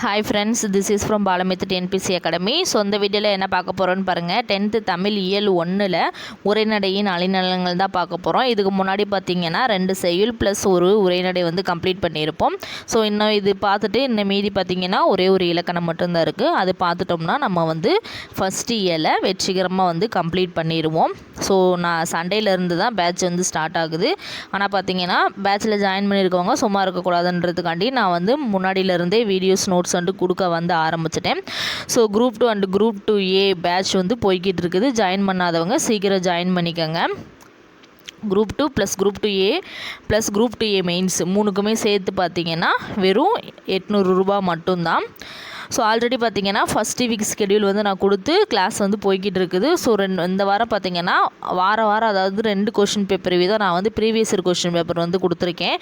Hi friends this is from Balamithu TNPSC academy so இந்த வீடியோவில் என்ன பார்க்க போகிறோன்னு பாருங்கள் டென்த்து தமிழ் இயல் ஒன்றில் உரைநடையின் அலைநலங்கள் தான் பார்க்க போகிறோம் இதுக்கு முன்னாடி பார்த்தீங்கன்னா ரெண்டு செயல் ப்ளஸ் ஒரு உரைநடை வந்து கம்ப்ளீட் பண்ணியிருப்போம். ஸோ இன்னும் இது பார்த்துட்டு இன்னும் மீதி பார்த்தீங்கன்னா ஒரே ஒரு இலக்கணம் மட்டும்தான் இருக்குது அது பார்த்துட்டோம்னா நம்ம வந்து ஃபஸ்ட் இயலை வெற்றிகரமாக வந்து கம்ப்ளீட் பண்ணிடுவோம் ஸோ நான் சண்டேலேருந்து தான் பேட்ச் வந்து ஸ்டார்ட் ஆகுது. ஆனால் பார்த்தீங்கன்னா பேட்சில் ஜாயின் பண்ணியிருக்கவங்க சும்மா இருக்கக்கூடாதுன்றதுக்காண்டி நான் வந்து முன்னாடியிலேருந்தே வீடியோஸ் நோட்ஸ் வந்து கொடுக்க வந்து ஆரம்பிச்சிட்டேன். So group two and group two A batch வந்து போய்கிட்டு இருக்குது. ஜாயின் பண்ணாதவங்க சீக்கிரம் ஜாயின் பண்ணிக்கோங்க. Group two plus group two A plus group two A mains மூணுக்குமே சேர்த்து பார்த்தீங்கன்னா வெறும் எட்நூறு ரூபா மட்டும்தான். ஸோ ஆல்ரெடி பார்த்தீங்கன்னா ஃபஸ்ட்டு வீக் ஸ்கெடியூல் வந்து நான் கொடுத்து கிளாஸ் வந்து போய்கிட்டு இருக்குது. ஸோ ரெண்டு இந்த வாரம் பார்த்தீங்கன்னா வார வாரம் அதாவது ரெண்டு கொஷின் பேப்பர் வீதம் நான் வந்து ப்ரீவியஸ் இயர் கொஷின் பேப்பர் வந்து கொடுத்துருக்கேன்.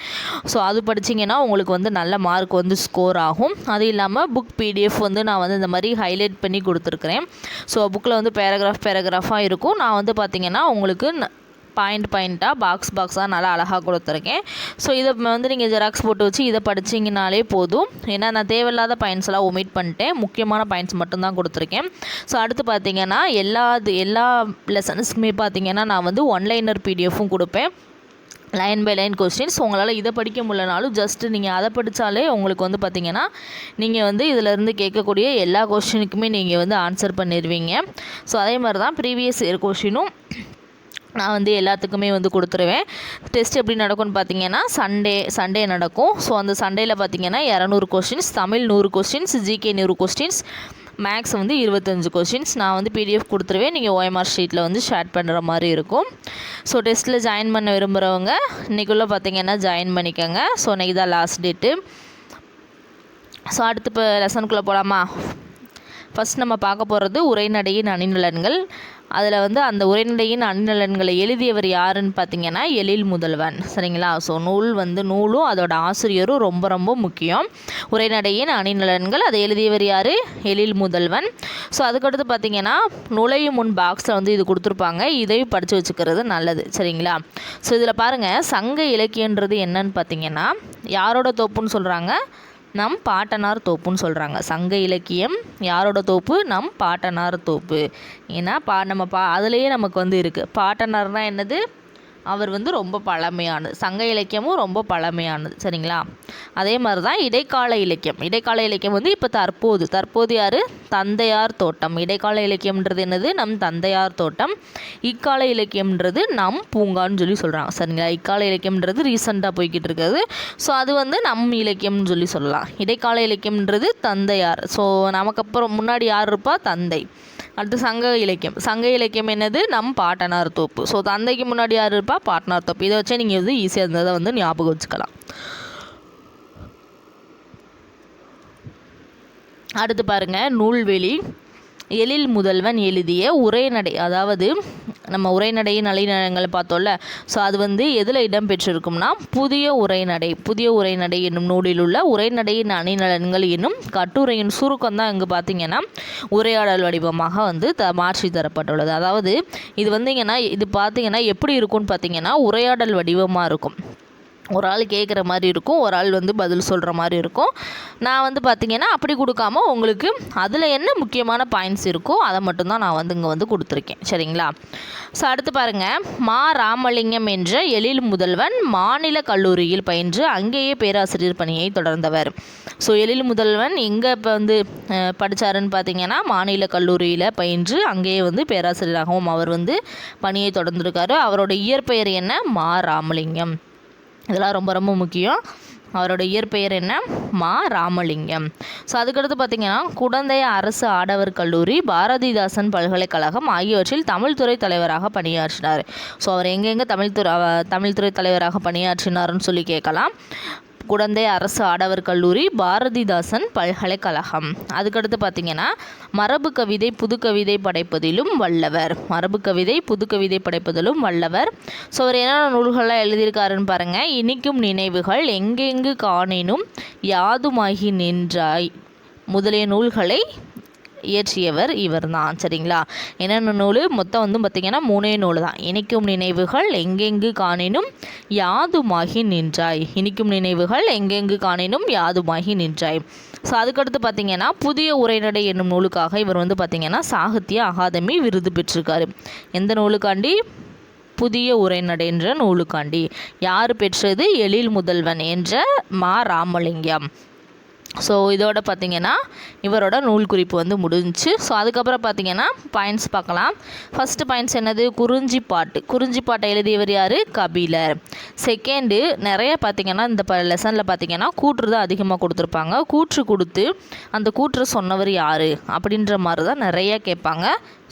ஸோ அது படிச்சிங்கன்னா உங்களுக்கு வந்து நல்ல மார்க் வந்து ஸ்கோர் ஆகும். அது இல்லாமல் புக் பிடிஎஃப் வந்து நான் வந்து இந்த மாதிரி ஹைலைட் பண்ணி கொடுத்துருக்குறேன். ஸோ புக்கில் வந்து பேராகிராஃப் பேராகிராஃபாக இருக்கும். நான் வந்து பார்த்தீங்கன்னா உங்களுக்கு பாயிண்ட் பாயிண்ட்டாக பாக்ஸ் பாக்ஸாக நல்லா அழகாக கொடுத்துருக்கேன். ஸோ இதை வந்து நீங்கள் ஜெராக்ஸ் போட்டு வச்சு இதை படிச்சிங்கனாலே போதும். ஏன்னா நான் தேவையில்லாத பாயிண்ட்ஸ் எல்லாம் ஒமிட் பண்ணிட்டேன். முக்கியமான பாயிண்ட்ஸ் மட்டும்தான் கொடுத்துருக்கேன். ஸோ அடுத்து பார்த்தீங்கன்னா எல்லா இது- எல்லா லெசன்ஸுக்குமே பார்த்தீங்கன்னா நான் வந்து ஒன்லைனர் பிடிஎஃப்பும் கொடுப்பேன். லைன் பை லைன் கொஸ்டின்ஸ் உங்களால் இதை படிக்க முடியலனாலும் ஜஸ்ட் நீங்கள் அதை படித்தாலே உங்களுக்கு வந்து பார்த்தீங்கன்னா நீங்கள் வந்து இதிலேருந்து கேட்கக்கூடிய எல்லா கொஸ்டினுக்குமே நீங்கள் வந்து ஆன்சர் பண்ணிடுவீங்க ஸோ அதே மாதிரி தான் ப்ரீவியஸ் இயர் கொஸ்டினும் நான் வந்து எல்லாத்துக்குமே வந்து கொடுத்துருவேன். டெஸ்ட் எப்படி நடக்கும்னு பார்த்தீங்கன்னா சண்டே சண்டே நடக்கும். ஸோ அந்த சண்டேயில் பார்த்தீங்கன்னா இரநூறு கொஸ்டின்ஸ் தமிழ் நூறு கொஸ்டின்ஸ் ஜிகே நூறு கொஸ்டின்ஸ் மேக்ஸ் வந்து இருபத்தஞ்சு கொஸ்டின்ஸ் நான் வந்து பிடிஎஃப் கொடுத்துருவேன். நீங்கள் ஓஎம்ஆர் ஷீட்டில் வந்து ஷேர் பண்ணுற மாதிரி இருக்கும். ஸோ டெஸ்ட்டில் ஜாயின் பண்ண விரும்புகிறவங்க இன்றைக்குள்ளே பார்த்தீங்கன்னா ஜாயின் பண்ணிக்கோங்க. ஸோ இன்றைக்கி தான் லாஸ்ட் டேட்டு ஸோ அடுத்து இப்போ லெசனுக்குள்ளே போகலாமா ஃபஸ்ட் நம்ம பார்க்க போகிறது உரைநடையின் அணிநலன்கள். அதில் வந்து அந்த உரைநடையின் அணிநலன்களை எழுதியவர் யாருன்னு பார்த்தீங்கன்னா எழில் முதல்வன். சரிங்களா? ஸோ நூல் வந்து நூலும் அதோட ஆசிரியரும் ரொம்ப ரொம்ப முக்கியம். உரைநடையின் அணிநலன்கள் அதை எழுதியவர் யார்? எழில் முதல்வன். ஸோ அதுக்கடுத்து பார்த்தீங்கன்னா நுழையும் முன் பாக்ஸில் வந்து இது கொடுத்துருப்பாங்க. இதையும் படித்து வச்சுக்கிறது நல்லது. சரிங்களா? ஸோ இதில் பாருங்கள் சங்க இலக்கியன்றது என்னன்னு பார்த்தீங்கன்னா யாரோட தோப்புன்னு சொல்கிறாங்க நம் பாட்டனார் தோப்புன்னு சொல்கிறாங்க சங்க இலக்கியம் யாரோட தோப்பு? நம் பாட்டனார் தோப்பு. ஏன்னா பா நம்ம பா அதுலேயே நமக்கு வந்து இருக்குது பாட்டனார்னால் என்னது? அவர் வந்து ரொம்ப பழமையானது. சங்க இலக்கியமும் ரொம்ப பழமையானது. சரிங்களா? அதே மாதிரி தான் இடைக்கால இலக்கியம். இடைக்கால இலக்கியம் வந்து இப்போ தற்போது. தற்போது யார்? தந்தையார் தோட்டம். இடைக்கால இலக்கியம்ன்றது என்னது? நம் தந்தையார் தோட்டம். இக்கால இலக்கியம்ன்றது நம் பூங்கான்னு சொல்லி சொல்கிறாங்க சரிங்களா? இக்கால இலக்கியம்ன்றது ரீசெண்டாக போய்கிட்டு இருக்குது. ஸோ அது வந்து நம் இலக்கியம்னு சொல்லி சொல்லலாம். இடைக்கால இலக்கியம்ன்றது தந்தையார். ஸோ நமக்கு அப்புறம் முன்னாடி யார் இருப்பா? தந்தை. அடுத்து சங்க இலக்கியம். சங்க இலக்கியம் என்னது? நம் பாட்டனார் தோப்பு. ஸோ தந்தைக்கு முன்னாடி யார் இருப்பா? பாட்டனார் தோப்பு. இதை வச்சே நீங்கள் வந்து ஈஸியாக இருந்ததை வந்து ஞாபகம் வச்சுக்கலாம். அடுத்து பாருங்க நூல்வெளி. எழில் முதல்வன் எழுதிய உரைநடை. அதாவது நம்ம உரைநடையின் அலைநலங்களை பார்த்தோம்ல ஸோ அது வந்து எதில் இடம்பெற்றிருக்கும்னா புதிய உரைநடை புதிய உரைநடை என்னும் நூலில் உள்ள உரைநடையின் அணிநலன்கள் என்னும் கட்டுரையின் சுருக்கம் தான் இங்கே பார்த்தீங்கன்னா உரையாடல் வடிவமாக வந்து த மாற்றி தரப்பட்டுள்ளது. அதாவது இது வந்தீங்கன்னா இது பார்த்தீங்கன்னா எப்படி இருக்கும்னு பார்த்தீங்கன்னா உரையாடல் வடிவமாக இருக்கும். ஒரு ஆள் கேட்குற மாதிரி இருக்கும் ஒரு ஆள் வந்து பதில் சொல்கிற மாதிரி இருக்கும். நான் வந்து பார்த்தீங்கன்னா அப்படி கொடுக்காம உங்களுக்கு அதில் என்ன முக்கியமான பாயிண்ட்ஸ் இருக்கோ அதை மட்டும்தான் நான் வந்து இங்கே வந்து கொடுத்துருக்கேன். சரிங்களா? ஸோ அடுத்து பாருங்கள் மா ராமலிங்கம் என்ற எழில் முதல்வன் மாநில கல்லூரியில் பயின்று அங்கேயே பேராசிரியர் பணியை தொடர்ந்தவர். ஸோ எழில் முதல்வன் எங்கே இப்போ வந்து படித்தாருன்னு படிச்சாருன்னு பார்த்தீங்கன்னா மாநில கல்லூரியில் பயின்று அங்கேயே வந்து பேராசிரியராகவும் அவர் வந்து பணியை தொடர்ந்துருக்காரு. அவரோட இயற்பெயர் என்ன? மா ராமலிங்கம். இதெல்லாம் ரொம்ப ரொம்ப முக்கியம். அவரோட இயற்பெயர் என்ன? மா ராமலிங்கம். ஸோ அதுக்கடுத்து பார்த்தீங்கன்னா குடந்தை அரசு ஆடவர் கல்லூரி பாரதிதாசன் பல்கலைக்கழகம் ஆகியவற்றில் தமிழ்துறை தலைவராக பணியாற்றினார். ஸோ அவர் எங்கெங்கே தமிழ்துறை தமிழ்துறை தலைவராக பணியாற்றினார்னு சொல்லி கேட்கலாம். குடந்தை அரசு ஆடவர் கல்லூரி பாரதிதாசன் பல்கலைக்கழகம். அதுக்கடுத்து பார்த்தீங்கன்னா மரபு கவிதை புது கவிதை படைப்பதிலும் வல்லவர். மரபு கவிதை புது கவிதை படைப்பதிலும் வல்லவர். ஸோ அவர் என்னென்ன நூல்கள்லாம் எழுதியிருக்காருன்னு பாருங்கள் இனிக்கும் நினைவுகள் எங்கெங்கு காணினும் யாதுமாகி நின்றாய். முதலிய நூல்களை இயற்றியவர் இவர் தான் சரிங்களா? என்னென்ன நூல்? மொத்தம் வந்து பார்த்திங்கன்னா மூணே நூல் தான். இனிக்கும் நினைவுகள் எங்கெங்கு காணினும் யாதுமாகி நின்றாய். இனிக்கும் நினைவுகள் எங்கெங்கு காணினும் யாதுமாகி நின்றாய். ஸோ அதுக்கடுத்து பார்த்தீங்கன்னா புதிய உரைநடை என்னும் நூலுக்காக இவர் வந்து பார்த்திங்கன்னா சாகித்ய அகாதமி விருது பெற்றிருக்காரு. எந்த நூலுக்காண்டி? புதிய உரைநடை என்ற நூலுக்காண்டி. யார் பெற்றது? எழில் முதல்வன் என்ற மா. ராமலிங்கம். ஸோ இதோட பார்த்தீங்கன்னா இவரோட நூல் குறிப்பு வந்து முடிஞ்சுச்சு. ஸோ அதுக்கப்புறம் பார்த்தீங்கன்னா பாயிண்ட்ஸ் பார்க்கலாம். ஃபஸ்ட்டு பாயிண்ட்ஸ் என்னது? குறிஞ்சி பாட்டு. குறிஞ்சி பாட்டை எழுதியவர் யார்? கபிலர். செகண்டு நிறைய பார்த்தீங்கன்னா இந்த ப லெசனில் பார்த்தீங்கன்னா கூற்று தான் அதிகமாக கொடுத்துருப்பாங்க. கூற்று கொடுத்து அந்த கூற்று சொன்னவர் யார்? அப்படின்ற மாதிரி தான் நிறைய கேட்பாங்க.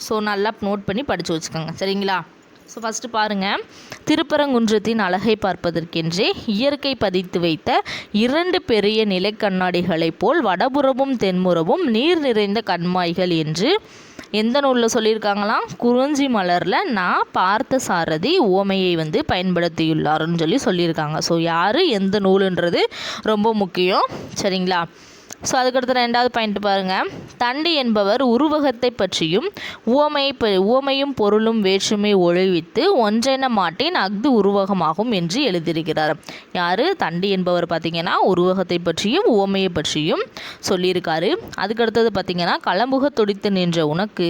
ஸோ நல்லா நோட் பண்ணி படித்து வச்சுக்கோங்க. சரிங்களா? ஸோ ஃபஸ்ட்டு பாருங்கள் திருப்பரங்குன்றத்தின் அழகை பார்ப்பதற்கென்றே இயற்கை பதித்து வைத்த இரண்டு பெரிய நிலைக்கண்ணாடிகளைப் போல் வடபுறமும் தென்முறவும் நீர் நிறைந்த கண்மாய்கள் என்று எந்த நூலில் சொல்லியிருக்காங்களாம்? குறிஞ்சி மலரில் நான் பார்த்த சாரதி ஓமையை வந்து பயன்படுத்தியுள்ளாருன்னு சொல்லி சொல்லியிருக்காங்க. ஸோ யார் எந்த நூலுன்றது ரொம்ப முக்கியம். சரிங்களா? ஸோ அதுக்கடுத்து ரெண்டாவது பாயிண்ட் பாருங்கள் தண்டி என்பவர் உருவகத்தை பற்றியும் உவமை ப உவமையும் பொருளும் வேற்றுமை ஒழிவித்து ஒன்றென மாட்டேன் அஃது உருவகமாகும் என்று எழுதியிருக்கிறார். யார்? தண்டி என்பவர் பார்த்திங்கன்னா உருவகத்தை பற்றியும் உவமையை பற்றியும் சொல்லியிருக்காரு. அதுக்கடுத்தது பார்த்தீங்கன்னா களம்புக துடித்து நின்ற உனக்கு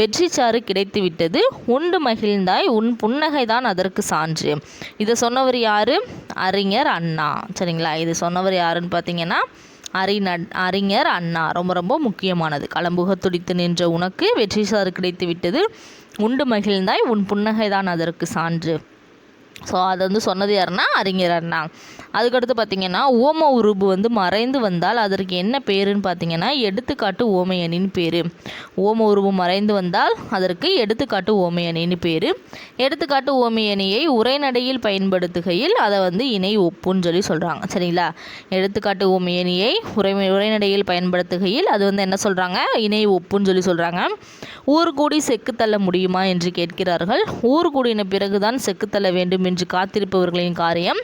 வெற்றிச்சாறு கிடைத்து விட்டது. உண்டு மகிழ்ந்தாய் உன் புன்னகை தான் அதற்கு சான்று. இதை சொன்னவர் யார்? அறிஞர் அண்ணா. சரிங்களா? இது சொன்னவர் யாருன்னு பார்த்தீங்கன்னா அறிநட் அறிஞர் அண்ணா. ரொம்ப ரொம்ப முக்கியமானது. களம்புக துடித்து நின்ற உனக்கு வெற்றி சாறு கிடைத்து விட்டது உண்டு மகிழ்ந்தாய். உன் புன்னகை தான் அதற்கு சான்று. ஸோ அதை வந்து சொன்னது யாருன்னா அறிஞர் அண்ணா. அதுக்கடுத்து பார்த்தீங்கன்னா ஓம உருபு வந்து மறைந்து வந்தால் அதற்கு என்ன பேருன்னு பார்த்தீங்கன்னா எடுத்துக்காட்டு ஓமையனின் பேர். ஓம உருபு மறைந்து வந்தால் அதற்கு எடுத்துக்காட்டு ஓமையனின் பேர். எடுத்துக்காட்டு ஓமையணியை உரைநடையில் பயன்படுத்துகையில் அதை வந்து இணை ஒப்புன்னு சொல்லி சொல்கிறாங்க சரிங்களா? எடுத்துக்காட்டு ஓமையணியை உரை உரைநடையில் பயன்படுத்துகையில் அது வந்து என்ன சொல்கிறாங்க இணை ஒப்புன்னு சொல்லி சொல்கிறாங்க ஊர் கூடி செக்கு தள்ள முடியுமா என்று கேட்கிறார்கள். ஊர் கூடின பிறகுதான் செக்கு தள்ள வேண்டும் என்று காத்திருப்பவர்களின் காரியம்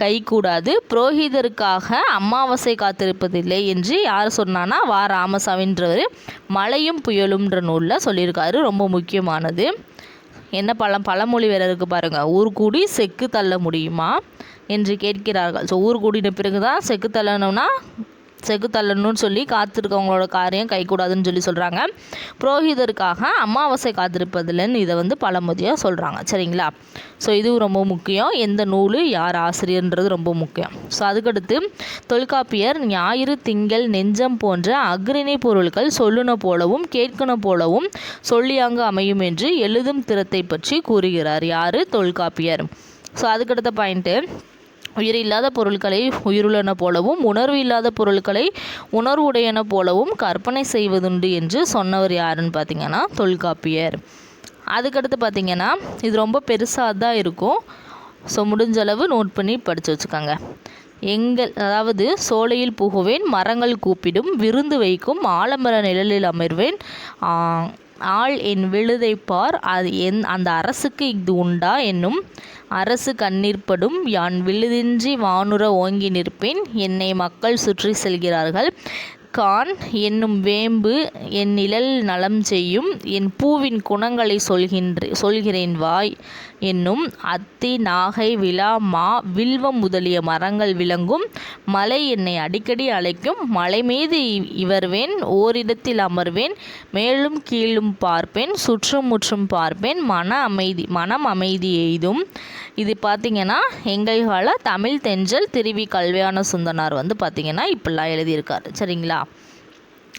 கைகூடாது. புரோகிதருக்காக அமாவாசை காத்திருப்பதில்லை என்று யார் சொன்னான்னா வா ராமசாமின்றவர். மழையும் புயலும்ன்ற நூலில் சொல்லியிருக்காரு ரொம்ப முக்கியமானது. என்ன பழம் பழமொழி வேற இருக்குது பாருங்கள் ஊர் கூடி செக்கு தள்ள முடியுமா? என்று கேட்கிறார்கள். ஸோ ஊர் கூடின பிறகு தான் செக்கு தள்ளணும்னா செக்கு தள்ளணும்னு சொல்லி காத்திருக்கவங்களோட காரியம் கைக்கூடாதுன்னு சொல்லி சொல்கிறாங்க புரோகிதருக்காக அமாவாசை காத்திருப்பதில்லைன்னு இதை வந்து பழமொழியாக சொல்கிறாங்க சரிங்களா? ஸோ இதுவும் ரொம்ப முக்கியம். எந்த நூல் யார் ஆசிரியர்ன்றது ரொம்ப முக்கியம். ஸோ அதுக்கடுத்து தொல்காப்பியர் ஞாயிறு திங்கள் நெஞ்சம் போன்ற அக்ரிணை பொருட்கள் சொல்லுன போலவும் கேட்கணும் போலவும் சொல்லியாங்கு அமையும் என்று எழுதும் திறத்தை பற்றி கூறுகிறார். யார்? தொல்காப்பியர். ஸோ அதுக்கடுத்த பாயிண்ட்டு உயிர் இல்லாத பொருட்களை உயிருள்ளன போலவும் உணர்வு இல்லாத பொருட்களை உணர்வுடையன போலவும் கற்பனை செய்வதுண்டு என்று சொன்னவர் யாருன்னு பார்த்தீங்கன்னா தொல்காப்பியர். அதுக்கடுத்து பார்த்தீங்கன்னா இது ரொம்ப பெருசாக தான் இருக்கும். ஸோ முடிஞ்ச அளவு நோட் பண்ணி படித்து வச்சுக்கோங்க. எங்கள் அதாவது சோலையில் புகுவேன் மரங்கள் கூப்பிடும் விருந்து வைக்கும் ஆலமர நிழலில் அமர்வேன் ஆள் என் விழுதை பார் அது என் அந்த அரசுக்கு இது உண்டா என்னும் அரசு கண்ணீர்ப்படும் யான் விழுதின்றி வானுற ஓங்கி நிற்பேன் என்னை மக்கள் சுற்றி செல்கிறார்கள். கான் என்னும் வேம்பு என் நிழல் நலம் செய்யும் என் பூவின் குணங்களை சொல்கின்ற சொல்கிறேன் வாய். என்னும் அத்தி நாகை விழா மா வில்வம் முதலிய மரங்கள் விளங்கும். மலை என்னை அடிக்கடி அழைக்கும். மலை மீது இ- இவர்வேன். ஓரிடத்தில் அமர்வேன். மேலும் கீழும் பார்ப்பேன். சுற்றும் முற்றும் பார்ப்பேன். மன அமைதி மனம் அமைதி எய்தும். இது பார்த்திங்கன்னா எங்கள் கால தமிழ் தென்றல் திருவி கல்வியான சுந்தனார் வந்து பார்த்திங்கன்னா இப்படிலாம் எழுதியிருக்காரு. சரிங்களா?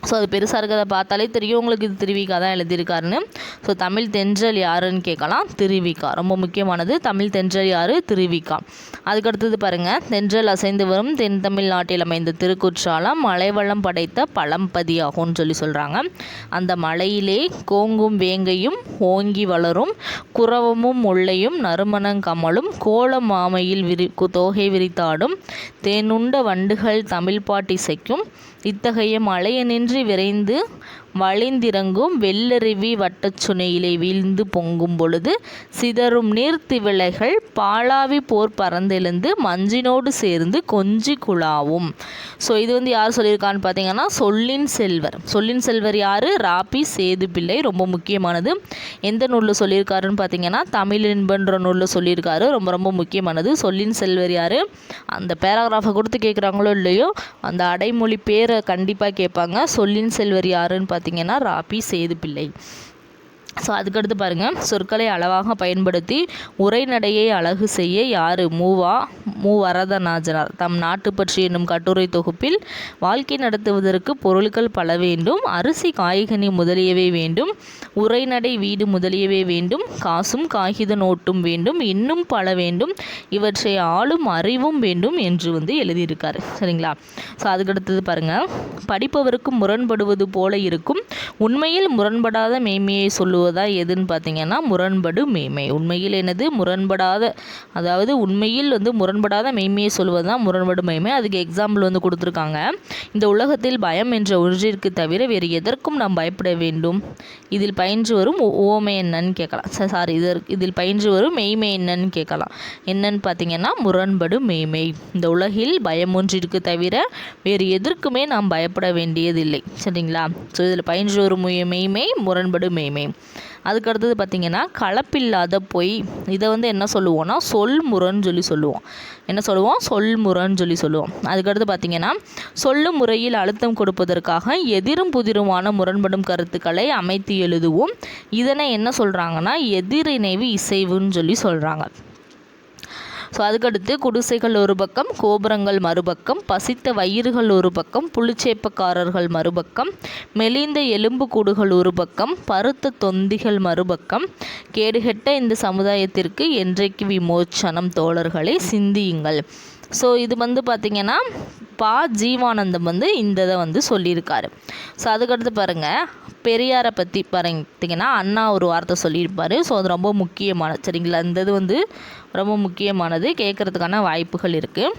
ஸோ அது பெருசாக இருக்கிறத பார்த்தாலே தெரியும். உங்களுக்கு இது திருவிக்கா தான் எழுதியிருக்காருன்னு. ஸோ தமிழ் தென்றல் யாருன்னு கேட்கலாம். திருவிக்கா ரொம்ப முக்கியமானது. தமிழ் தென்றல் யார்? திருவிக்கா அதுக்கடுத்தது பாருங்கள் தென்றல் அசைந்து வரும் தென் தமிழ்நாட்டில் அமைந்த திருக்குற்றாலம் மலைவளம் படைத்த பழம்பதியாகும்னு சொல்லி சொல்கிறாங்க அந்த மலையிலே கோங்கும் வேங்கையும் ஓங்கி வளரும். குரவமும் நறுமணங் நறுமணங்கமலும் கோல மாமையில் விரி தோகை விரித்தாடும். தேனுண்ட வண்டுகள் தமிழ் பாட்டிசைக்கும். இத்தகைய மலையனின் மலையனின்றி விரைந்து வழிந்திறங்கும் வெள்ளருவி வட்டச்சுனையிலே வீழ்ந்து பொங்கும் பொழுது சிதறும் நீர்த்திவிளைகள் பாலாவி போர் பறந்தெழுந்து மஞ்சினோடு சேர்ந்து கொஞ்சி குழாவும். ஸோ இது வந்து யார் சொல்லியிருக்கான்னு பார்த்தீங்கன்னா சொல்லின் செல்வர். சொல்லின் செல்வர் யார்? ராபி சேது பிள்ளை ரொம்ப முக்கியமானது. எந்த நூலில் சொல்லியிருக்காருன்னு பார்த்தீங்கன்னா தமிழ் இன்பன்ற நூலில் சொல்லியிருக்காரு. ரொம்ப ரொம்ப முக்கியமானது. சொல்லின் செல்வர் யார்? அந்த பேராகிராஃபை கொடுத்து கேட்குறாங்களோ இல்லையோ அந்த அடைமொழி பேரை கண்டிப்பாக கேட்பாங்க. சொல்லின் செல்வர் யாருன்னு பார்த்தீங்கன்னா ராபி சேது பிள்ளை ஸோ அதுக்கடுத்து பாருங்கள் சொற்களை அளவாக பயன்படுத்தி உரைநடையை அழகு செய்ய யார்? மூவா மு வரதநாஜனார். தம் நாட்டு பற்றி என்னும் கட்டுரை தொகுப்பில் வாழ்க்கை நடத்துவதற்கு பொருட்கள் பல வேண்டும். அரிசி காய்கனி முதலியவை வேண்டும். உரைநடை வீடு முதலியவை வேண்டும். காசும் காகித நோட்டும் வேண்டும். இன்னும் பல வேண்டும். இவற்றை ஆளும் அறிவும் வேண்டும் என்று வந்து எழுதியிருக்காரு. சரிங்களா? ஸோ அதுக்கடுத்தது பாருங்கள் படிப்பவருக்கு முரண்படுவது போல இருக்கும். உண்மையில் முரண்படாத மேன்மையை சொல்லுவது எதுன்னு பார்த்தீங்கன்னா முரண்படு மெய்மை. உண்மையில் என்னது? முரண்படாத அதாவது உண்மையில் வந்து முரண்படாத மெய்மையை சொல்வது தான் முரண்படு மெய்மை. அதுக்கு எக்ஸாம்பிள் வந்து கொடுத்துருக்காங்க. இந்த உலகத்தில் பயம் என்ற ஒன்றிற்கு தவிர வேறு எதற்கும் நாம் பயப்பட வேண்டும். இதில் பயின்று வரும் ஓ- ஓமை என்னன்னு கேட்கலாம். சாரி இதற்கு இதில் பயின்று வரும் மெய்மை என்னன்னு கேட்கலாம். என்னன்னு பார்த்தீங்கன்னா முரண்படு மெய்மை. இந்த உலகில் பயம் ஒன்றிற்கு தவிர வேறு எதற்குமே நாம் பயப்பட வேண்டியதில்லை. சரிங்களா? ஸோ இதில் பயின்று வரும் மெய்மை முரண்படு மெய்மை. அதுக்கு அடுத்தது கலப்பில்லாத பொய். இதை வந்து என்ன சொல்லுவோம்னா சொல் முரன்னு சொல்லி சொல்லுவோம். என்ன சொல்லுவோம்? சொல்முரன்னு சொல்லி சொல்லுவோம். அதுக்கடுத்து பார்த்தீங்கன்னா சொல்லும் முறையில் அழுத்தம் கொடுப்பதற்காக எதிரும் புதிருமான முரண்படும் கருத்துக்களை அமைத்து எழுதுவோம். இதனை என்ன சொல்கிறாங்கன்னா எதிரிணைவு இசைவுன்னு சொல்லி சொல்கிறாங்க ஸோ அதுக்கடுத்து குடிசைகள் ஒரு பக்கம் கோபுரங்கள் மறுபக்கம் பசித்த வயிறுகள் ஒரு பக்கம் புளிச்சேப்பக்காரர்கள் மறுபக்கம் மெலிந்த எலும்பு கூடுகள் ஒரு பக்கம் பருத்த தொந்திகள் மறுபக்கம். கேடுகெட்ட இந்த சமுதாயத்திற்கு என்றைக்கு விமோச்சனம் தோழர்களை சிந்தியுங்கள். ஸோ இது வந்து பார்த்திங்கன்னா பா ஜீவானந்தம் வந்து இந்த இதை வந்து சொல்லியிருக்காரு. ஸோ அதுக்கடுத்து பாருங்கள் பெரியாரை பற்றி பார்த்தீங்கன்னா அண்ணா ஒரு வார்த்தை சொல்லியிருப்பார். ஸோ அது ரொம்ப முக்கியமானது சரிங்களா? இந்த இது வந்து ரொம்ப முக்கியமானது கேட்குறதுக்கான வாய்ப்புகள் இருக்குது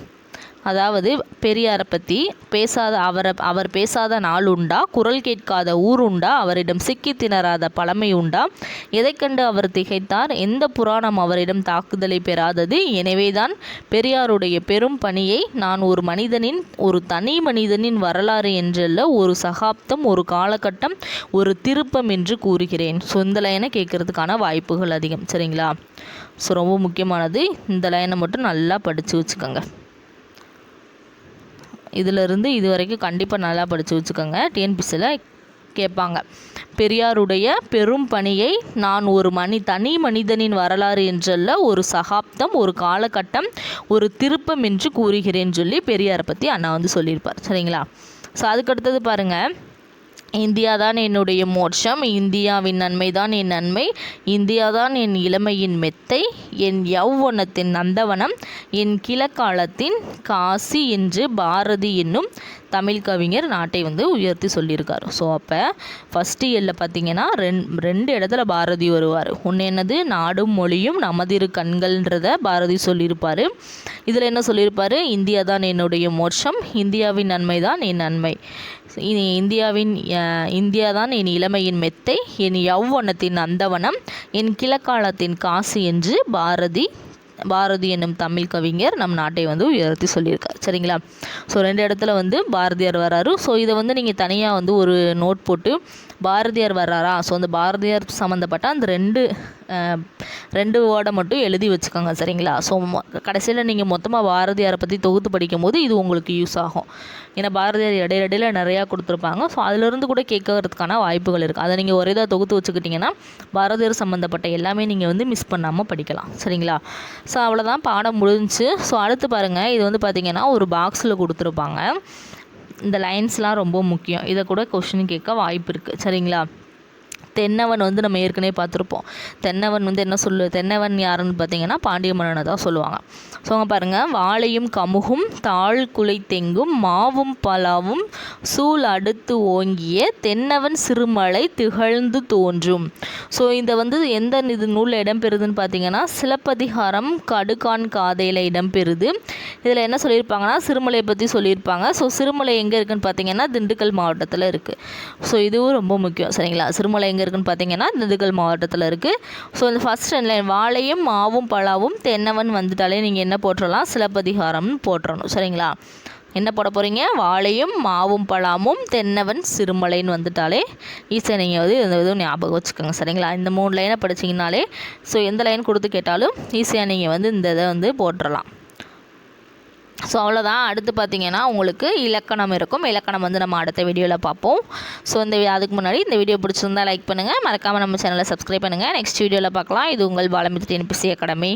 அதாவது பெரியாரை பற்றி பேசாத அவரை அவர் பேசாத நாள் உண்டா? குரல் கேட்காத ஊர் உண்டா? அவரிடம் சிக்கி திணறாத பழமை உண்டா? எதை கண்டு அவர் திகைத்தார்? எந்த புராணம் அவரிடம் தாக்குதலை பெறாதது? எனவேதான் பெரியாருடைய பெரும் பணியை நான் ஒரு மனிதனின் ஒரு தனி மனிதனின் வரலாறு என்றல்ல ஒரு சகாப்தம் ஒரு காலகட்டம் ஒரு திருப்பம் என்று கூறுகிறேன். ஸோ இந்த லைனை கேட்கறதுக்கான வாய்ப்புகள் அதிகம். சரிங்களா? ஸோ ரொம்ப முக்கியமானது. இந்த லைனை மட்டும் நல்லா படித்து வச்சுக்கோங்க. இதிலிருந்து இது வரைக்கும் கண்டிப்பாக நல்லா படித்து வச்சுக்கோங்க. டிஎன்பிசியில் கேட்பாங்க. பெரியாருடைய பெரும் பணியை நான் ஒரு மனி தனி மனிதனின் வரலாறு என்றல்ல ஒரு சகாப்தம் ஒரு காலகட்டம் ஒரு திருப்பம் என்று கூறுகிறேன்னு சொல்லி பெரியாரை பற்றி அண்ணா வந்து சொல்லியிருப்பார். சரிங்களா? ஸோ அதுக்கடுத்தது பாருங்கள் இந்தியா தான் என்னுடைய மோட்சம் இந்தியாவின் நன்மை தான் என் நன்மை இந்தியா தான் என் இளமையின் மெத்தை என் யௌவனத்தின் நந்தவனம் என் கிழக்காலத்தின் காசி என்று பாரதி என்னும் தமிழ் கவிஞர் நாட்டை வந்து உயர்த்தி சொல்லியிருக்காரு. ஸோ அப்போ ஃபஸ்ட்டு இயரில் பார்த்தீங்கன்னா ரெண் ரெண்டு இடத்துல பாரதி வருவார். ஒன்று என்னது? நாடும் மொழியும் நமதிரு கண்கள்ன்றத பாரதி சொல்லியிருப்பார். இதில் என்ன சொல்லியிருப்பார்? இந்தியா தான் என்னுடைய மோட்சம் இந்தியாவின் நன்மை தான் என் நன்மை. இனி இந்தியாவின் இந்தியா தான் என் இளமையின் மெத்தை என் யௌவனத்தின் அந்தவனம் என் கிழக்காலத்தின் காசு என்று பாரதி பாரதி என்னும் தமிழ் கவிஞர் நம் நாட்டை வந்து உயர்த்தி சொல்லியிருக்கார். சரிங்களா? ஸோ ரெண்டு இடத்துல வந்து பாரதியார் வராரு. ஸோ இதை வந்து நீங்கள் தனியாக வந்து ஒரு நோட் போட்டு பாரதியார் வர்றாரா? ஸோ அந்த பாரதியார் சம்மந்தப்பட்ட அந்த ரெண்டு ரெண்டு வேர்டை மட்டும் எழுதி வச்சுக்கோங்க சரிங்களா? ஸோ கடைசியில் நீங்கள் மொத்தமாக பாரதியாரை பற்றி தொகுத்து படிக்கும் போது இது உங்களுக்கு யூஸ் ஆகும். ஏன்னா பாரதியார் இடையிடையில் நிறையா கொடுத்துருப்பாங்க. ஸோ அதிலிருந்து கூட கேட்கறதுக்கான வாய்ப்புகள் இருக்குது அதை நீங்கள் ஒரே இதாக தொகுத்து வச்சுக்கிட்டிங்கன்னா பாரதியார் சம்மந்தப்பட்ட எல்லாமே நீங்கள் வந்து மிஸ் பண்ணாமல் படிக்கலாம் சரிங்களா? ஸோ அவ்வளோதான் பாடம் முடிஞ்சுச்சு ஸோ அடுத்து பாருங்கள் இது வந்து பார்த்திங்கன்னா ஒரு பாக்ஸில் கொடுத்துருப்பாங்க. இந்த லைன்ஸ்லாம் ரொம்ப முக்கியம். இதை கூட கொஷின் கேட்க வாய்ப்பு இருக்குது சரிங்களா? தென்னவன் வந்து நம்ம ஏற்கனவே பார்த்துருப்போம். தென்னவன் வந்து என்ன சொல்லு தென்னவன் யாருன்னு பார்த்தீங்கன்னா பாண்டிய மன்னனை தான் சொல்லுவாங்க. ஸோ அங்கே பாருங்கள் வாழையும் கமுகும் தாழ் குலை தெங்கும் மாவும் பலாவும் சூழ் அடுத்து ஓங்கிய தென்னவன் சிறுமலை திகழ்ந்து தோன்றும். ஸோ இந்த வந்து எந்த இது நூலில் இடம்பெறுதுன்னு பார்த்தீங்கன்னா சிலப்பதிகாரம் கடுகான் காதையில் இடம்பெறுது. இதில் என்ன சொல்லியிருப்பாங்கன்னா சிறுமலையை பற்றி சொல்லியிருப்பாங்க. ஸோ சிறுமலை எங்கே இருக்குன்னு பார்த்தீங்கன்னா திண்டுக்கல் மாவட்டத்தில் இருக்குது ஸோ இதுவும் ரொம்ப முக்கியம் சரிங்களா? சிறுமலை எங்கே இருக்குன்னு பார்த்தீங்கன்னா திண்டுக்கல் மாவட்டத்தில் இருக்குது ஸோ இந்த ஃபஸ்ட் லைன் வாழையும் மாவும் பலாவும் தென்னவன் வந்துட்டாலே நீங்கள் என்ன போட்டுடலாம் சிலப்பதிகாரம்னு போட்டுறணும். சரிங்களா? என்ன போட போகிறீங்க வாழையும் மாவும் பழாமும் தென்னவன் சிறுமலைன்னு வந்துட்டாலே ஈஸியாக நீங்கள் வந்து இந்த இதுவும் ஞாபகம் வச்சுக்கோங்க. சரிங்களா? இந்த மூணு லைனை படிச்சிங்கனாலே ஸோ எந்த லைன் கொடுத்து கேட்டாலும் ஈஸியாக நீங்கள் வந்து இந்த இதை வந்து போட்டுடலாம் ஸோ அவ்வளோதான் அடுத்து பார்த்தீங்கன்னா உங்களுக்கு இலக்கணம் இருக்கும். இலக்கணம் வந்து நம்ம அடுத்த வீடியோவில் பார்ப்போம். ஸோ இந்த அதுக்கு முன்னாடி இந்த வீடியோ பிடிச்சிருந்தா லைக் பண்ணுங்கள் மறக்காமல் நம்ம சேனலை சப்ஸ்கிரைப் பண்ணுங்கள் நெக்ஸ்ட் வீடியோவில் பார்க்கலாம். இது உங்கள் பாலமித்திரி என்பிசி அகாடமி